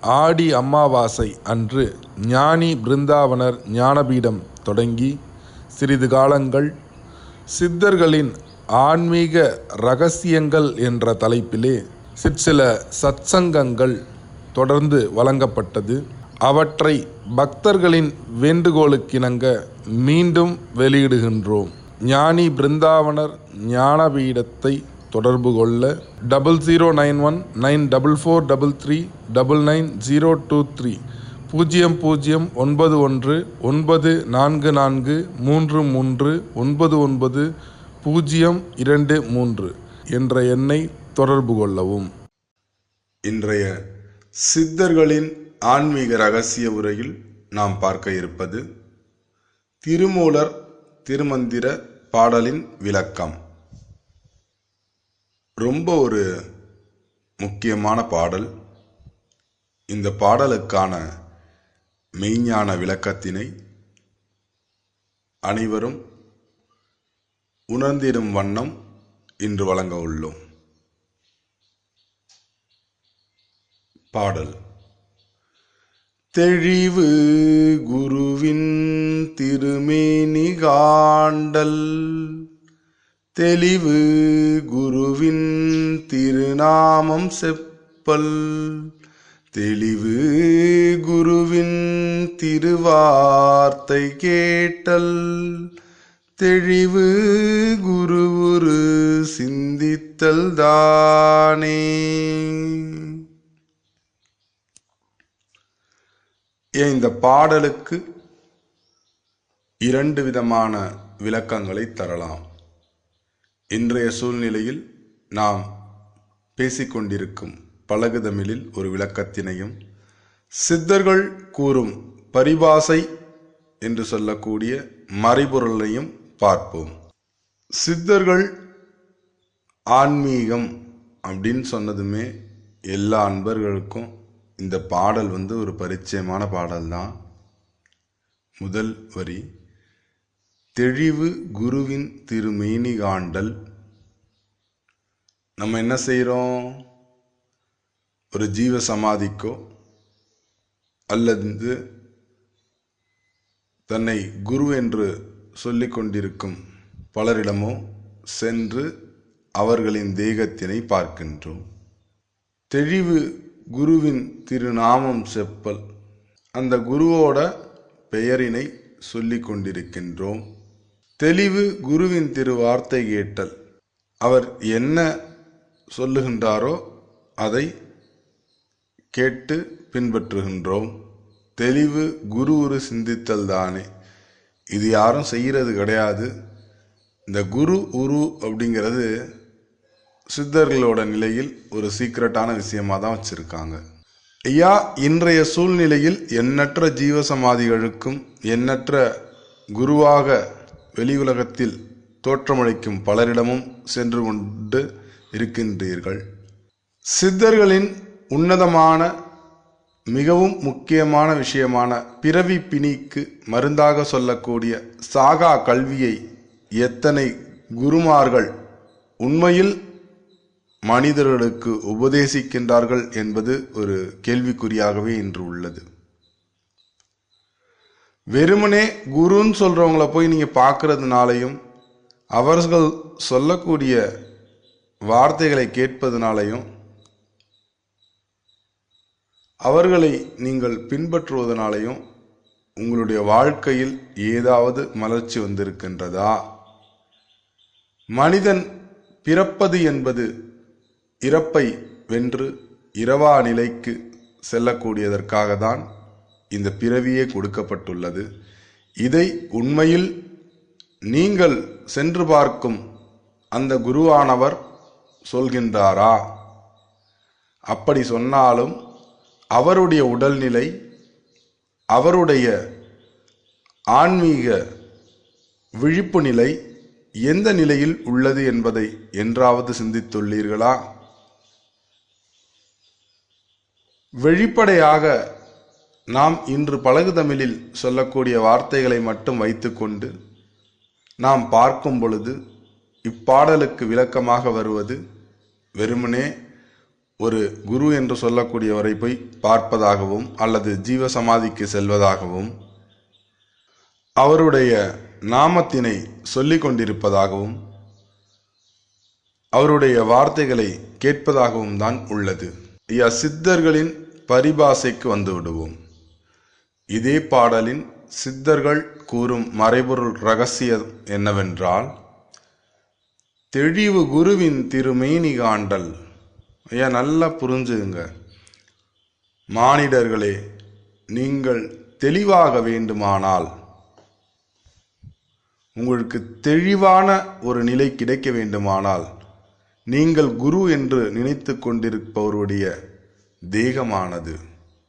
ஆடி அமாவாசை அன்று ஞானி பிருந்தாவனர் ஞானபீடம் தொடங்கி சிறிது காலங்கள் சித்தர்களின் ஆன்மீக ரகசியங்கள் என்ற தலைப்பிலே சிற்சில சத்சங்கங்கள் தொடர்ந்து வழங்கப்பட்டது. அவற்றை பக்தர்களின் வேண்டுகோளுக்கிணங்க மீண்டும் வெளியிடுகின்றோம். ஞானி பிருந்தாவனர் ஞானபீடத்தை தொடர்பு கொள்ள double zero nine one nine double four double three double nine zero two three பூஜ்ஜியம் பூஜ்ஜியம் ஒன்பது ஒன்று ஒன்பது நான்கு நான்கு மூன்று மூன்று ஒன்பது ஒன்பது பூஜ்ஜியம் இரண்டு மூன்று என்ற எண்ணை தொடர்பு கொள்ளவும். இன்றைய சித்தர்களின் ஆன்மீக ரகசிய உரையில் நாம் பார்க்க இருப்பது திருமூலர் திருமந்திர பாடலின் விளக்கம். ரொம்ப ஒரு முக்கியமான பாடல். இந்த பாடலுக்கான மெய்ஞான விளக்கத்தினை அனைவரும் உணர்ந்திடும் வண்ணம் இன்று வழங்க உள்ளோம். பாடல். தெளிவு குருவின் திருமேனி காண்டல். தெளிவு குருவின் திருநாமம் செப்பல். தெளிவு குருவின் திருவார்த்தை கேட்டல். தெளிவு குருவுரு சிந்தித்தல் தானே. ஏன் இந்த பாடலுக்கு இரண்டு விதமான விளக்கங்களை தரலாம்? இன்றைய சூழ்நிலையில் நாம் பேசிக்கொண்டிருக்கும் பழகுதமிழில் ஒரு விளக்கத்தினையும் சித்தர்கள் கூறும் பரிபாசை என்று சொல்லக்கூடிய மறைபொருளையும் பார்ப்போம். சித்தர்கள் ஆன்மீகம் அப்படின்னு சொன்னதுமே எல்லா அன்பர்களுக்கும் இந்த பாடல் வந்து ஒரு பரிச்சயமான பாடல் தான் முதல் வரி தெளிவு குருவின் திருமேனி காண்டல் நம்ம என்ன செய்கிறோம் ஒரு ஜீவ சமாதிக்கோ அல்லது தன்னை குரு என்று சொல்லிக் கொண்டிருக்கும் பலரிடமோ சென்று அவர்களின் தேகத்தினை பார்க்கின்றோம். தெளிவு குருவின் திருநாமம் செப்பல். அந்த குருவோட பெயரினை சொல்லிக் கொண்டிருக்கின்றோம். தெளிவு குருவின் திரு வார்த்தை கேட்டல். அவர் என்ன சொல்லுகின்றாரோ அதை கேட்டு பின்பற்றுகின்றோம். தெளிவு குரு ஒரு சிந்தித்தல் தானே. இது யாரும் செய்கிறது கிடையாது. இந்த குரு உரு அப்படிங்கிறது சித்தர்களோட நிலையில் ஒரு சீக்ரெட்டான விஷயமாக தான் வச்சுருக்காங்க. ஐயா இன்றைய சூழ்நிலையில் எண்ணற்ற ஜீவசமாதிகளுக்கும் எண்ணற்ற குருவாக வெளியுலகத்தில் தோற்றமளிக்கும் பலரிடமும் சென்று கொண்டு இருக்கின்றீர்கள். சித்தர்களின் உன்னதமான மிகவும் முக்கியமான விஷயமான பிறவி பிணிக்கு மருந்தாக சொல்லக்கூடிய சாகா கல்வியை எத்தனை குருமார்கள் உண்மையில் மனிதர்களுக்கு உபதேசிக்கின்றார்கள் என்பது ஒரு கேள்விக்குறியாகவே இன்று உள்ளது. வெறுமனே குருன்னு சொல்கிறவங்கள போய் நீங்கள் பார்க்கறதுனாலையும் அவர்கள் சொல்லக்கூடிய வார்த்தைகளை கேட்பதனாலையும் அவர்களை நீங்கள் பின்பற்றுவதனாலையும் உங்களுடைய வாழ்க்கையில் ஏதாவது மலர்ச்சி வந்திருக்கின்றதா? மனிதன் பிறப்பது என்பது இறப்பை வென்று இரவா நிலைக்கு செல்லக்கூடியதற்காக தான் இந்த பிறவியே கொடுக்கப்பட்டுள்ளது. இதை உண்மையில் நீங்கள் சென்று பார்க்கும் அந்த குருவானவர் சொல்கின்றாரா? அப்படி சொன்னாலும் அவருடைய உடல்நிலை அவருடைய ஆன்மீக விழிப்பு நிலை எந்த நிலையில் உள்ளது என்பதை என்றாவது சிந்தித்துள்ளீர்களா? வெளிப்படையாக நாம் இன்று பழகு தமிழில் சொல்லக்கூடிய வார்த்தைகளை மட்டும் வைத்துக்கொண்டு நாம் பார்க்கும் பொழுது இப்பாடலுக்கு விளக்கமாக வருவது வெறுமனே ஒரு குரு என்று சொல்லக்கூடியவரை போய் பார்ப்பதாகவும் அல்லது ஜீவ சமாதிக்கு செல்வதாகவும் அவருடைய நாமத்தினை சொல்லிக் கொண்டிருப்பதாகவும் அவருடைய வார்த்தைகளை கேட்பதாகவும் தான் உள்ளது. ஐயா சித்தர்களின் பரிபாசைக்கு வந்து விடுவோம். இதே பாடலின் சித்தர்கள் கூறும் மறைபொருள் ரகசியம் என்னவென்றால் தெளிவு குருவின் திருமேனி காண்டல். ஐயா நல்லா புரிஞ்சுங்க மானிடர்களே நீங்கள் தெளிவாக வேண்டுமானால் உங்களுக்கு தெளிவான ஒரு நிலை கிடைக்க வேண்டுமானால் நீங்கள் குரு என்று நினைத்து கொண்டிருப்பவருடைய தேகமானது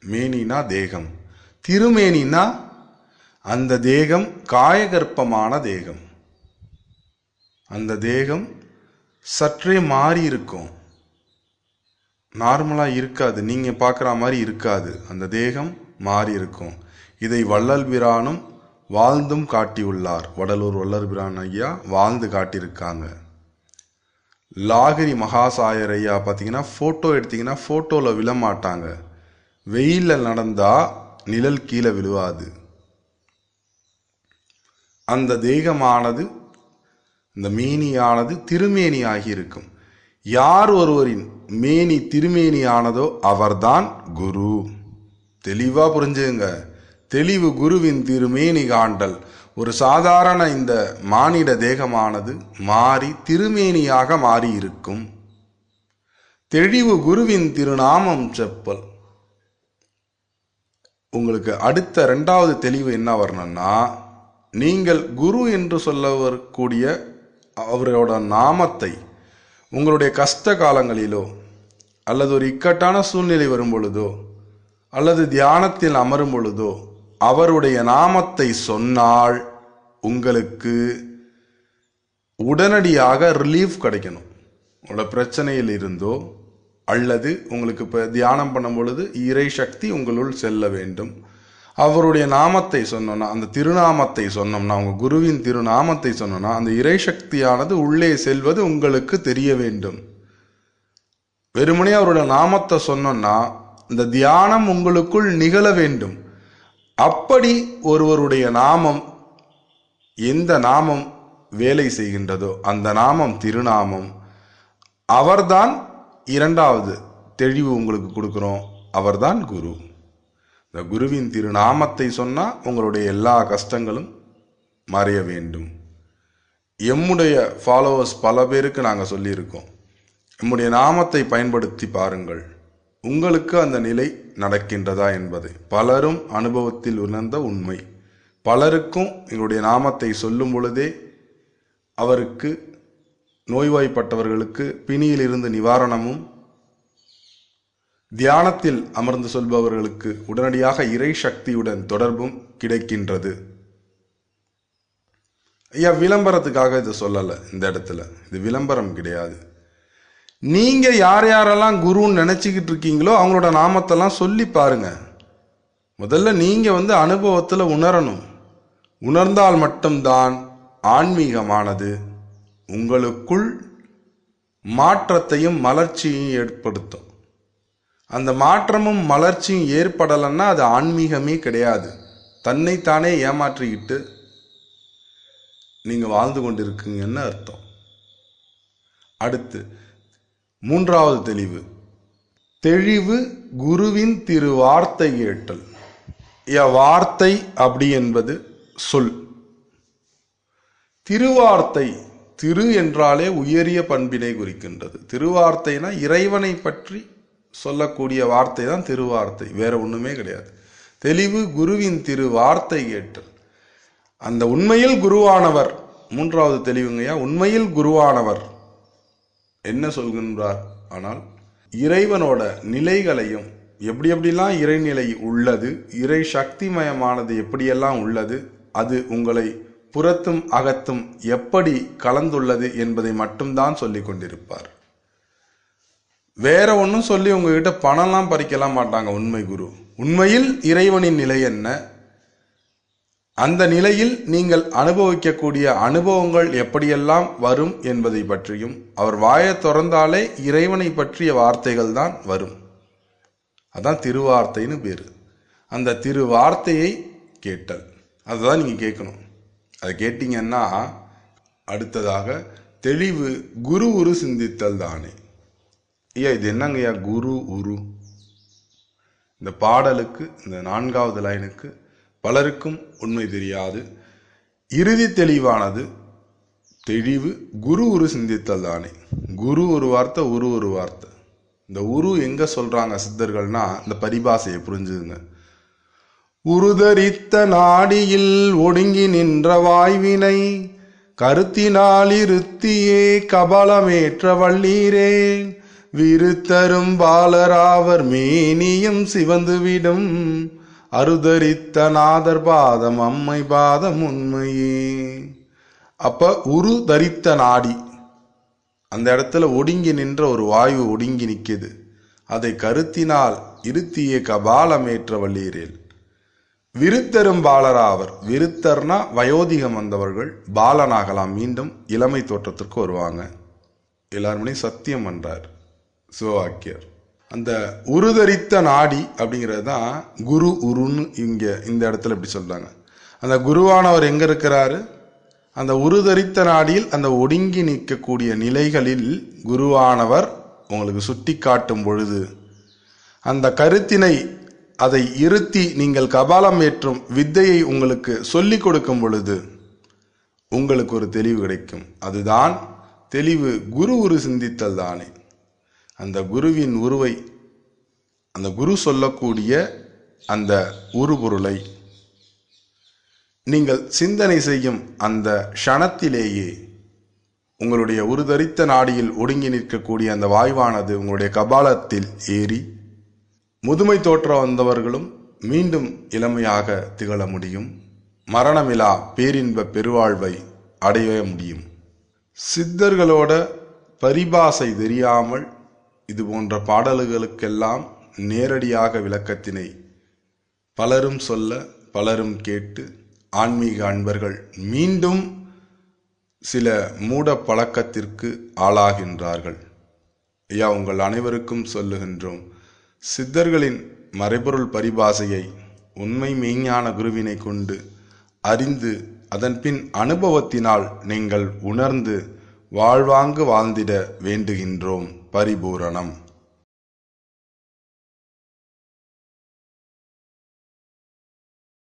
மேனினா தேகம். திருமேனினா அந்த தேகம் காயகற்பமான தேகம். அந்த தேகம் சற்றே மாறி இருக்கும். நார்மலாக இருக்காது. நீங்கள் பார்க்குற மாதிரி இருக்காது. அந்த தேகம் மாறி இருக்கும். இதை வள்ளல் பிரானும் வாழ்ந்தும் காட்டியுள்ளார். வடலூர் வள்ளல் பிரான் ஐயா வாழ்ந்து காட்டியிருக்காங்க. லாகிரி மகாசாயர் ஐயா பார்த்தீங்கன்னா ஃபோட்டோ எடுத்தீங்கன்னா ஃபோட்டோவில் விழமாட்டாங்க. வெயிலில் நடந்தால் நிழல் கீழே விழுவாது. அந்த தேகமானது இந்த மேனியானது திருமேனி ஆகியிருக்கும் யார் ஒருவரின் மேனி திருமேனியானதோ அவர்தான் குரு. தெளிவாக புரிஞ்சுங்க. தெளிவு குருவின் திருமேனி காண்டல். ஒரு சாதாரண இந்த மானிட தேகமானது மாறி திருமேனியாக மாறி இருக்கும் தெளிவு குருவின் திருநாமம் செப்பல். உங்களுக்கு அடுத்த ரெண்டாவது தெளிவு என்ன வரணும்னா நீங்கள் குரு என்று சொல்ல வரக்கூடிய அவரோட நாமத்தை உங்களுடைய கஷ்ட காலங்களிலோ அல்லது ஒரு இக்கட்டான சூழ்நிலை வரும் பொழுதோ அல்லது தியானத்தில் அமரும் பொழுதோ அவருடைய நாமத்தை சொன்னால் உங்களுக்கு உடனடியாக ரிலீஃப் கிடைக்கணும். உங்களோட பிரச்சனையில் இருந்தோ அல்லது உங்களுக்கு இப்போ தியானம் பண்ணும் பொழுது இறை சக்தி உங்களுள் செல்ல வேண்டும். அவருடைய நாமத்தை சொன்னோன்னா அந்த திருநாமத்தை சொன்னோம்னா உங்கள் குருவின் திருநாமத்தை சொன்னோன்னா அந்த இறை சக்தியானது உள்ளே செல்வது உங்களுக்கு தெரிய வேண்டும். வெறுமனே அவருடைய நாமத்தை சொன்னோன்னா இந்த தியானம் உங்களுக்குள் நிகழ வேண்டும். அப்படி ஒருவருடைய நாமம் எந்த நாமம் வேலை செய்கின்றதோ அந்த நாமம் திருநாமம் அவர்தான் இரண்டாவது தெளிவு உங்களுக்கு கொடுக்குறோம். அவர்தான் குரு. இந்த குருவின் திருநாமத்தை சொன்னால் உங்களுடைய எல்லா கஷ்டங்களும் மறைய வேண்டும். எம்முடைய ஃபாலோவர்ஸ் பல பேருக்கு நாங்கள் சொல்லியிருக்கோம். எம்முடைய நாமத்தை பயன்படுத்தி பாருங்கள். உங்களுக்கு அந்த நிலை நடக்கின்றதா என்பதை. பலரும் அனுபவத்தில் உணர்ந்த உண்மை. பலருக்கும் எங்களுடைய நாமத்தை சொல்லும் பொழுதே அவருக்கு நோய்வாய்ப்பட்டவர்களுக்கு பிணியிலிருந்து நிவாரணமும் தியானத்தில் அமர்ந்து சொல்பவர்களுக்கு உடனடியாக இறை சக்தியுடன் தொடர்பும் கிடைக்கின்றது. ஐயா விளம்பரத்துக்காக இதை சொல்லலை இந்த இடத்துல. இது விளம்பரம் கிடையாது. நீங்கள் யார் யாரெல்லாம் குருன்னு நினச்சிக்கிட்டு இருக்கீங்களோ அவங்களோட நாமத்தெல்லாம் சொல்லி பாருங்க. முதல்ல நீங்கள் வந்து அனுபவத்தில் உணரணும். உணர்ந்தால் மட்டும்தான் ஆன்மீகமானது. உங்களுக்குள் மாற்றத்தையும் மலர்ச்சியும் ஏற்படுத்தும். அந்த மாற்றமும் மலர்ச்சியும் ஏற்படலைன்னா அது ஆன்மீகமே கிடையாது. தன்னைத்தானே ஏமாற்றிக்கிட்டு நீங்கள் வாழ்ந்து கொண்டிருக்கீங்கன்னு அர்த்தம். அடுத்து மூன்றாவது தெளிவு. தெளிவு குருவின் திரு வார்த்தை கேட்டல் ய வார்த்தை அப்படி என்பது சொல். திருவார்த்தை திரு என்றாலே உயரிய பண்பினை குறிக்கின்றது. திருவார்த்தைனா இறைவனை பற்றி சொல்லக்கூடிய வார்த்தை தான் திருவார்த்தை வேற ஒண்ணுமே கிடையாது. தெளிவு குருவின் திரு வார்த்தை கேட்டல். அந்த உண்மையில் குருவானவர் மூன்றாவது தெளிவுங்கய்யா உண்மையில் குருவானவர். என்ன சொல்கின்றார் ஆனால் இறைவனோட நிலைகளையும் எப்படி எப்படிலாம் இறைநிலை உள்ளது இறை சக்திமயமானது எப்படியெல்லாம் உள்ளது அது உங்களை புறத்தும் அகத்தும் எப்படி கலந்துள்ளது என்பதை மட்டும்தான் சொல்லி கொண்டிருப்பார். வேற ஒன்றும் சொல்லி உங்ககிட்ட பணம்லாம் பறிக்கலாம் மாட்டாங்க உண்மை குரு. உண்மையில் இறைவனின் நிலை என்ன? அந்த நிலையில் நீங்கள் அனுபவிக்கக்கூடிய அனுபவங்கள் எப்படியெல்லாம் வரும் என்பதை பற்றியும் அவர் வாயை திறந்தாலே இறைவனை பற்றிய வார்த்தைகள் தான் வரும். அதான் திருவார்த்தைன்னு பேர். அந்த திருவார்த்தையை கேட்டல். அதுதான் நீங்கள் கேட்கணும். அதை கேட்டிங்கன்னா அடுத்ததாக தெளிவு குரு உரு சிந்தித்தல் தானே. ஐயா இது என்னங்கய்யா குரு உரு? இந்த பாடலுக்கு இந்த நான்காவது லைனுக்கு பலருக்கும் உண்மை தெரியாது. இறுதி தெளிவானது தெளிவு குரு உரு சிந்தித்தல் தானே. குரு ஒரு வார்த்தை உரு ஒரு வார்த்தை. இந்த உரு எங்கே சொல்கிறாங்க சித்தர்கள்னா இந்த பரிபாசையை புரிஞ்சுதுங்க உருதரித்த நாடியில் ஒடுங்கி நின்ற வாய்வினை கருத்தினாலிருத்தியே கபலமேற்ற வள்ளீரே. விருத்தரும் பாலராவர் மேனியும் சிவந்துவிடும். அருதரித்த நாதர் பாதம் அம்மை பாதம் உண்மையே. அப்ப உரு தரித்த நாடி அந்த இடத்துல ஒடுங்கி நின்ற ஒரு வாயு ஒடுங்கி நிற்கிது அதை கருத்தினால் இருத்திய கபாலமேற்ற வள்ளீரேல். விருத்தரும் பாலராவர் விருத்தர்னா வயோதிகம் வந்தவர்கள் பாலனாகலாம். மீண்டும் இளமை தோற்றத்திற்கு வருவாங்க. எல்லாருமே சத்தியம் பண்றார். சிவவாக்கியர். அந்த உருதரித்த நாடி அப்படிங்கிறது தான் குரு உருன்னு இங்கே இந்த இடத்துல இப்படி சொல்கிறாங்க அந்த குருவானவர் எங்கே இருக்கிறாரு? அந்த உருதரித்த நாடியில் அந்த ஒடுங்கி நிற்கக்கூடிய நிலைகளில் குருவானவர் உங்களுக்கு சுட்டி காட்டும் பொழுது அந்த கருத்தினை அதை இருத்தி நீங்கள் கபாலம் ஏற்றும் வித்தையை உங்களுக்கு சொல்லிக் கொடுக்கும் பொழுது உங்களுக்கு ஒரு தெளிவு கிடைக்கும். அதுதான் தெளிவு குரு உரு சிந்தித்தல் தானே. அந்த குருவின் உருவை அந்த குரு சொல்லக்கூடிய அந்த உருபொருளை நீங்கள் சிந்தனை செய்யும் அந்த க்ஷணத்திலேயே உங்களுடைய உருதரித்த நாடியில் ஒடுங்கி நிற்கக்கூடிய அந்த வாய்வானது உங்களுடைய கபாலத்தில் ஏறி முதுமை தோற்றம் வந்தவர்களும் மீண்டும் இளமையாக திகழ முடியும். மரணமிலா பேரின்ப பெருவாழ்வை அடைய முடியும். சித்தர்களோட பரிபாசை தெரியாமல் இது போன்ற பாடல்களுக்கெல்லாம் நேரடியாக விளக்கத்தினை பலரும் சொல்ல பலரும் கேட்டு ஆன்மீக அன்பர்கள் மீண்டும் சில மூட பழக்கத்திற்கு ஆளாகின்றார்கள். ஐயா உங்கள் அனைவருக்கும் சொல்லுகின்றோம் சித்தர்களின் மறைபொருள் பரிபாசையை உண்மை மெய்ஞான குருவினை கொண்டு அறிந்து அதன்பின் அனுபவத்தினால் நீங்கள் உணர்ந்து வாழ்வாங்கு வாழ்ந்திட வேண்டுகின்றோம். பரிபூரணம்.